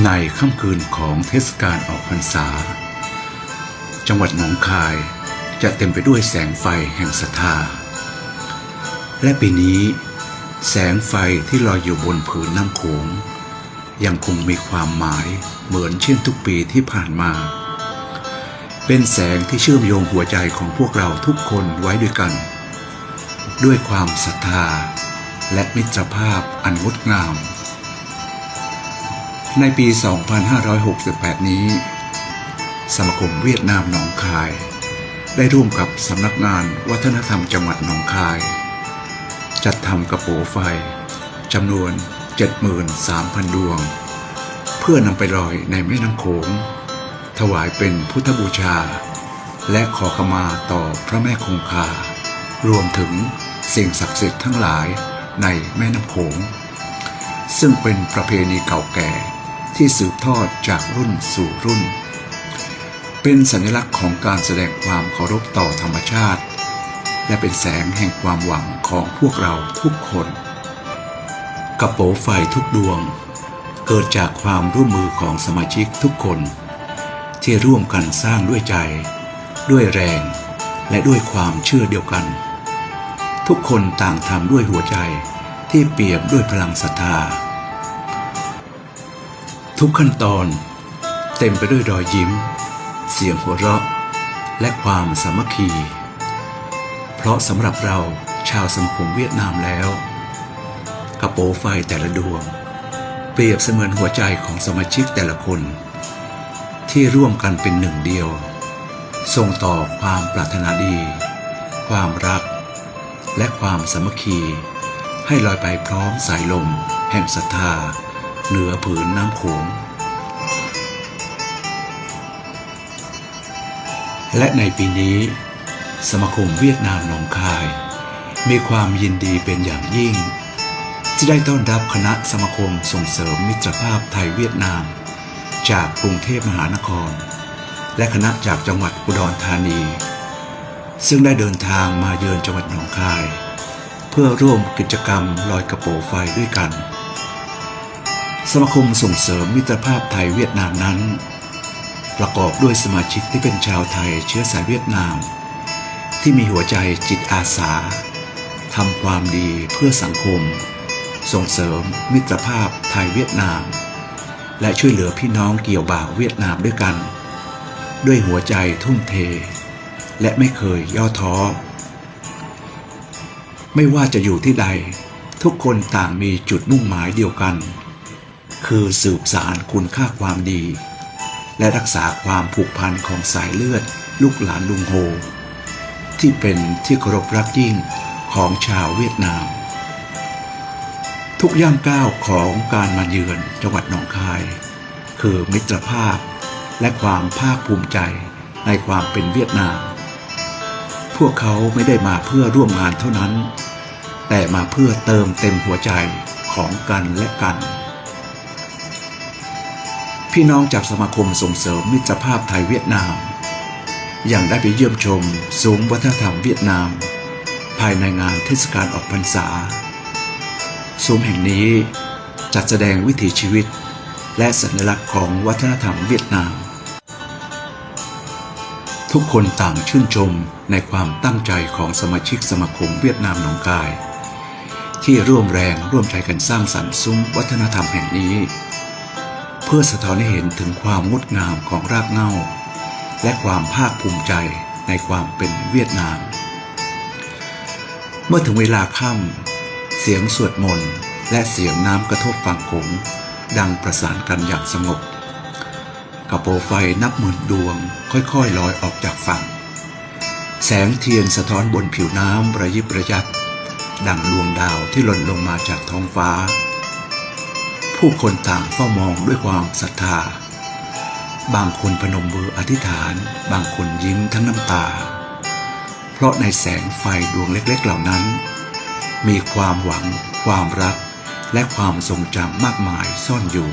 ในค่ำคืนของเทศกาลออกพรรษา จังหวัดหนองคายจะเต็มไปด้วยแสงไฟแห่งศรัทธา และปีนี้ แสงไฟที่ลอยอยู่บนผืนน้ำโขงยังคงมีความหมายเหมือนเช่นทุกปีที่ผ่านมา เป็นแสงที่เชื่อมโยงหัวใจของพวกเราทุกคนไว้ด้วยกัน ด้วยความศรัทธาและมิตรภาพอันงดงาม ในปี 2568 นี้ สมาคมเวียดนามหนองคาย ได้ร่วมกับสำนักงานวัฒนธรรมจังหวัดหนองคาย จัดทำกระโปงไฟจำนวน 73,000 ดวง เพื่อนำไปลอยในแม่น้ำโขง ถวายเป็นพุทธบูชา และขอขมาต่อพระแม่คงคา รวมถึงสิ่งศักดิ์สิทธิ์ทั้งหลายในแม่น้ำโขง ซึ่งเป็นประเพณีเก่าแก่ ที่สืบทอดจากรุ่นสู่รุ่น เป็นสัญลักษณ์ของการแสดงความเคารพต่อธรรมชาติ และเป็นแสงแห่งความหวังของพวกเราทุกคน กระโปรงไฟทุกดวง เกิดจากความร่วมมือของสมาชิกทุกคน ที่ร่วมกันสร้างด้วยใจ ด้วยแรง และด้วยความเชื่อเดียวกัน ทุกคนต่างทำด้วยหัวใจที่เปี่ยมด้วยพลังศรัทธา ทุกขั้นตอน เต็มไปด้วยรอยยิ้ม เสียงหัวเราะ และความสามัคคี เพราะสำหรับเราชาวสมาคมเวียดนามแล้ว กระโปไฟแต่ละดวง เปรียบเสมือนหัวใจของสมาชิกแต่ละคน ที่ร่วมกันเป็นหนึ่งเดียว ส่งต่อความปรารถนาดี ความรัก และความสามัคคี ให้ลอยไปพร้อมสายลม แห่งศรัทธา เหนือผืนน้ำโขงและในปีนี้ สมาคมเวียดนามหนองคาย มีความยินดีเป็นอย่างยิ่ง ที่ได้ต้อนรับคณะสมาคมส่งเสริมมิตรภาพไทยเวียดนาม จากกรุงเทพมหานคร และคณะจากจังหวัดอุดรธานี ซึ่งได้เดินทางมาเยือนจังหวัดหนองคาย เพื่อร่วมกิจกรรมลอยกระโปรงไฟด้วยกัน สมาคมส่งเสริมมิตรภาพไทยเวียดนามนั้น ประกอบด้วยสมาชิกที่เป็นชาวไทยเชื้อสายเวียดนาม ที่มีหัวใจจิตอาสาทำความดีเพื่อสังคม ส่งเสริมมิตรภาพไทยเวียดนาม และช่วยเหลือพี่น้องเกี่ยวบ่าวเวียดนามด้วยกัน ด้วยหัวใจทุ่มเท และไม่เคยย่อท้อ ไม่ว่าจะอยู่ที่ใด ทุกคนต่างมีจุดมุ่งหมายเดียวกัน คือสืบสารคุณค่าความดี และรักษาความผูกพันของสายเลือดลูกหลานลุงโฮ ที่เป็นที่เคารพรักยิ่งของชาวเวียดนาม ทุกย่างก้าวของการมาเยือนจังหวัดหนองคาย คือมิตรภาพและความภาคภูมิใจในความเป็นเวียดนาม พวกเขาไม่ได้มาเพื่อร่วมงานเท่านั้น แต่มาเพื่อเติมเต็มหัวใจของกันและกัน พี่น้องจากสมาคมส่งเสริมมิตรภาพไทยเวียดนามยังได้ไปเยี่ยมชมศูนย์วัฒนธรรมเวียดนาม ภายในงานเทศกาลออกพรรษาศูนย์แห่งนี้จัดแสดงวิถีชีวิต และสัญลักษณ์ของวัฒนธรรมเวียดนาม ทุกคนต่างชื่นชมในความตั้งใจของสมาชิกสมาคมเวียดนามหนองคาย ที่ร่วมแรงร่วมใจกันสร้างสรรค์ซุ้มวัฒนธรรมแห่งนี้ พื่อสะท้อนให้เห็นถึงความงดงามของรากเหง้า และความภาคภูมิใจในความเป็นเวียดนาม เมื่อถึงเวลาค่ำเสียงสวดมนต์และเสียงน้ำกระทบฝั่งโขงดังประสานกันอย่างสงบกระโปรงไฟนับหมื่นดวง ค่อยๆลอยออกจากฝั่ง แสงเทียนสะท้อนบนผิวน้ำระยิบระยับดังดวงดาวที่หล่นลงมาจากท้องฟ้า ผู้คนต่างเฝ้ามองด้วยความศรัทธา บางคนพนมมืออธิษฐาน บางคนยิ้มทั้งน้ำตา เพราะในแสงไฟดวงเล็กๆเหล่านั้น มีความหวัง ความรัก และความทรงจำมากมายซ่อนอยู่